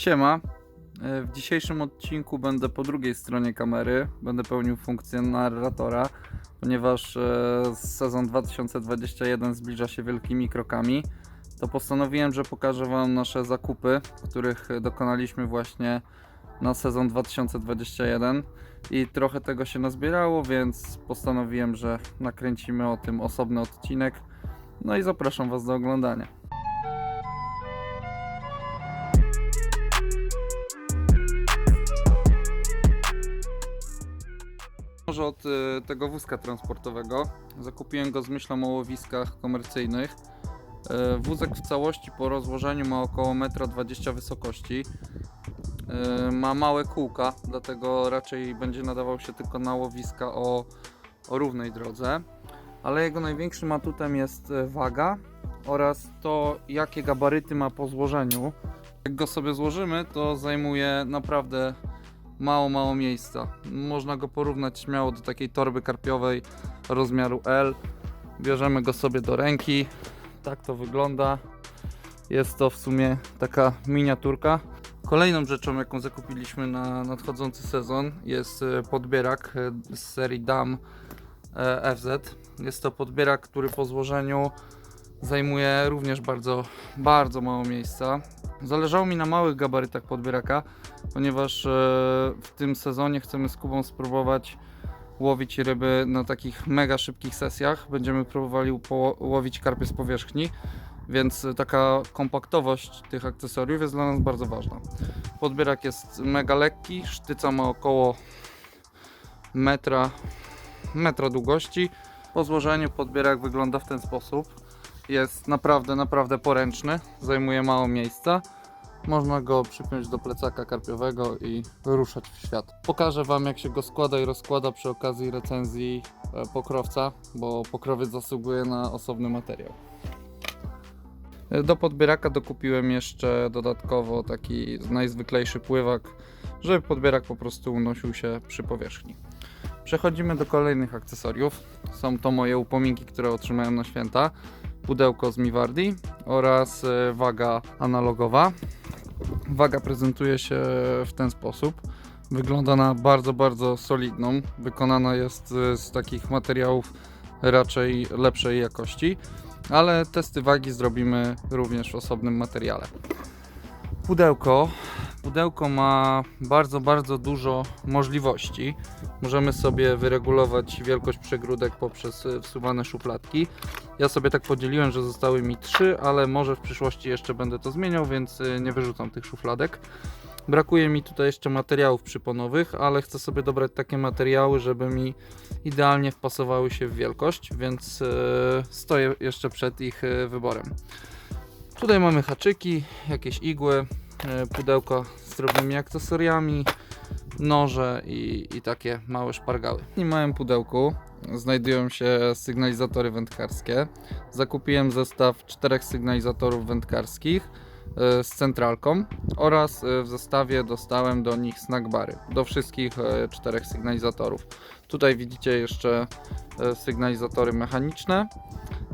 Siema. E, W dzisiejszym odcinku będę po drugiej stronie kamery. Będę pełnił funkcję narratora, ponieważ e, sezon 2021 zbliża się wielkimi krokami. To postanowiłem, że pokażę Wam nasze zakupy, których dokonaliśmy właśnie na sezon 2021 i trochę tego się nazbierało, więc postanowiłem, że nakręcimy o tym osobny odcinek. No i zapraszam Was do oglądania. Może od y, tego wózka transportowego. Zakupiłem go z myślą o łowiskach komercyjnych. Y, Wózek w całości po rozłożeniu ma około 1,20 m wysokości. Y, Ma małe kółka, dlatego raczej będzie nadawał się tylko na łowiska o, o równej drodze. Ale jego największym atutem jest waga oraz to, jakie gabaryty ma po złożeniu. Jak go sobie złożymy, to zajmuje naprawdę mało, mało miejsca. Można go porównać śmiało do takiej torby karpiowej rozmiaru L. Bierzemy go sobie do ręki. Tak to wygląda. Jest to w sumie taka miniaturka. Kolejną rzeczą, jaką zakupiliśmy na nadchodzący sezon, jest e, podbierak e, z serii DAM e, FZ. Jest to podbierak, który po złożeniu zajmuje również bardzo, bardzo mało miejsca. Zależało mi na małych gabarytach podbieraka, ponieważ e, w tym sezonie chcemy z Kubą spróbować łowić ryby na takich mega szybkich sesjach. Będziemy próbowali łowić karpie z powierzchni, więc taka kompaktowość tych akcesoriów jest dla nas bardzo ważna. Podbierak jest mega lekki, sztyca ma około metra, metra długości. Po złożeniu podbierak wygląda w ten sposób. Jest naprawdę, naprawdę poręczny, zajmuje mało miejsca. Można go przypiąć do plecaka karpiowego i ruszać w świat. Pokażę Wam jak się go składa i rozkłada przy okazji recenzji e, pokrowca, bo pokrowiec zasługuje na osobny materiał. E, Do podbieraka dokupiłem jeszcze dodatkowo taki najzwyklejszy pływak, żeby podbierak po prostu unosił się przy powierzchni. Przechodzimy do kolejnych akcesoriów. Są to moje upominki, które otrzymałem na święta. Pudełko z Miwardi oraz e, waga analogowa. Waga prezentuje się w ten sposób. Wygląda na bardzo, bardzo solidną. Wykonana jest e, z takich materiałów raczej lepszej jakości, ale testy wagi zrobimy również w osobnym materiale. Pudełko. Pudełko ma bardzo, bardzo dużo możliwości. Możemy sobie wyregulować wielkość przegródek poprzez e, wsuwane szufladki. Ja sobie tak podzieliłem, że zostały mi trzy, ale może w przyszłości jeszcze będę to zmieniał, więc y, nie wyrzucam tych szufladek. Brakuje mi tutaj jeszcze materiałów przyponowych, ale chcę sobie dobrać takie materiały, żeby mi idealnie wpasowały się w wielkość, więc y, stoję jeszcze przed ich y, wyborem. Tutaj mamy haczyki, jakieś igły, pudełko z drobnymi akcesoriami, noże i, i takie małe szpargały. Tym małym pudełku znajdują się sygnalizatory wędkarskie. Zakupiłem zestaw czterech sygnalizatorów wędkarskich e, z centralką oraz e, w zestawie dostałem do nich snackbary, do wszystkich e, czterech sygnalizatorów. Tutaj widzicie jeszcze sygnalizatory mechaniczne.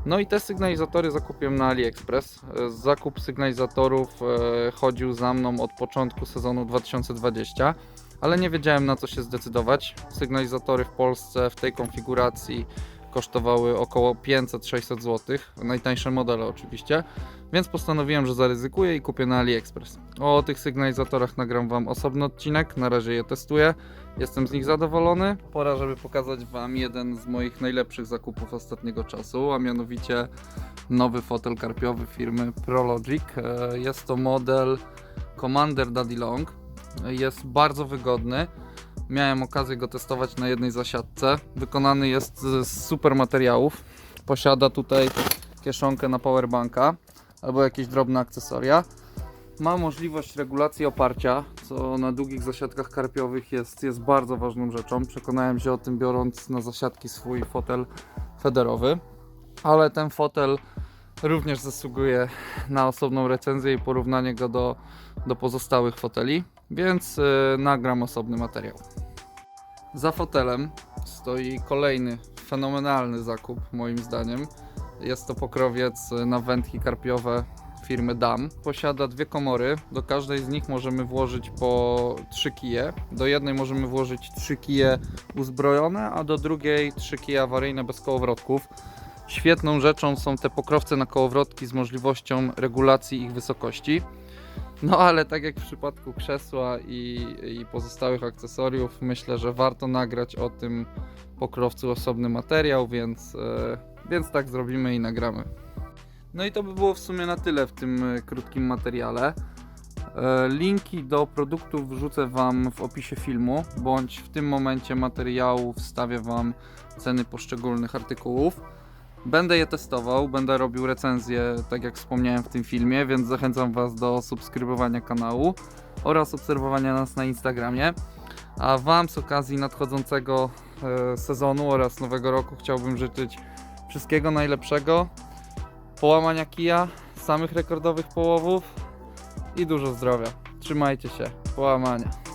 No i te sygnalizatory zakupiłem na AliExpress. Zakup sygnalizatorów chodził za mną od początku sezonu 2020 ale nie wiedziałem na co się zdecydować. Sygnalizatory w Polsce w tej konfiguracji kosztowały około 500-600 zł, najtańsze modele oczywiście, więc postanowiłem, że zaryzykuję i kupię na AliExpress. O tych sygnalizatorach nagram Wam osobny odcinek, na razie je testuję, jestem z nich zadowolony. Pora, żeby pokazać Wam jeden z moich najlepszych zakupów ostatniego czasu, a mianowicie nowy fotel karpiowy firmy Prologic. E, Jest to model Commander Daddy Long jest bardzo wygodny. Miałem okazję go testować na jednej zasiadce. Wykonany jest z super materiałów. Posiada tutaj kieszonkę na powerbanka albo jakieś drobne akcesoria. Ma możliwość regulacji oparcia, co na długich zasiadkach karpiowych jest, jest bardzo ważną rzeczą. Przekonałem się o tym biorąc na zasiadki swój fotel federowy. Ale ten fotel również zasługuje na osobną recenzję i porównanie go do, do pozostałych foteli, więc y, nagram osobny materiał. Za fotelem stoi kolejny fenomenalny zakup, moim zdaniem. Jest to pokrowiec na wędki karpiowe firmy DAM. Posiada dwie komory. Do każdej z nich możemy włożyć po trzy kije. Do jednej możemy włożyć trzy kije uzbrojone, a do drugiej trzy kije awaryjne bez kołowrotków. Świetną rzeczą są te pokrowce na kołowrotki z możliwością regulacji ich wysokości. No ale tak jak w przypadku krzesła i, i pozostałych akcesoriów, myślę, że warto nagrać o tym pokrowcu osobny materiał, więc, e, więc tak zrobimy i nagramy. No i to by było w sumie na tyle w tym e, krótkim materiale. E, Linki do produktów wrzucę Wam w opisie filmu, bądź w tym momencie materiału wstawię Wam ceny poszczególnych artykułów. Będę je testował, będę robił recenzje, tak jak wspomniałem w tym filmie, więc zachęcam Was do subskrybowania kanału oraz obserwowania nas na Instagramie. A Wam z okazji nadchodzącego e, sezonu oraz nowego roku chciałbym życzyć wszystkiego najlepszego, połamania kija, samych rekordowych połowów i dużo zdrowia. Trzymajcie się, połamania.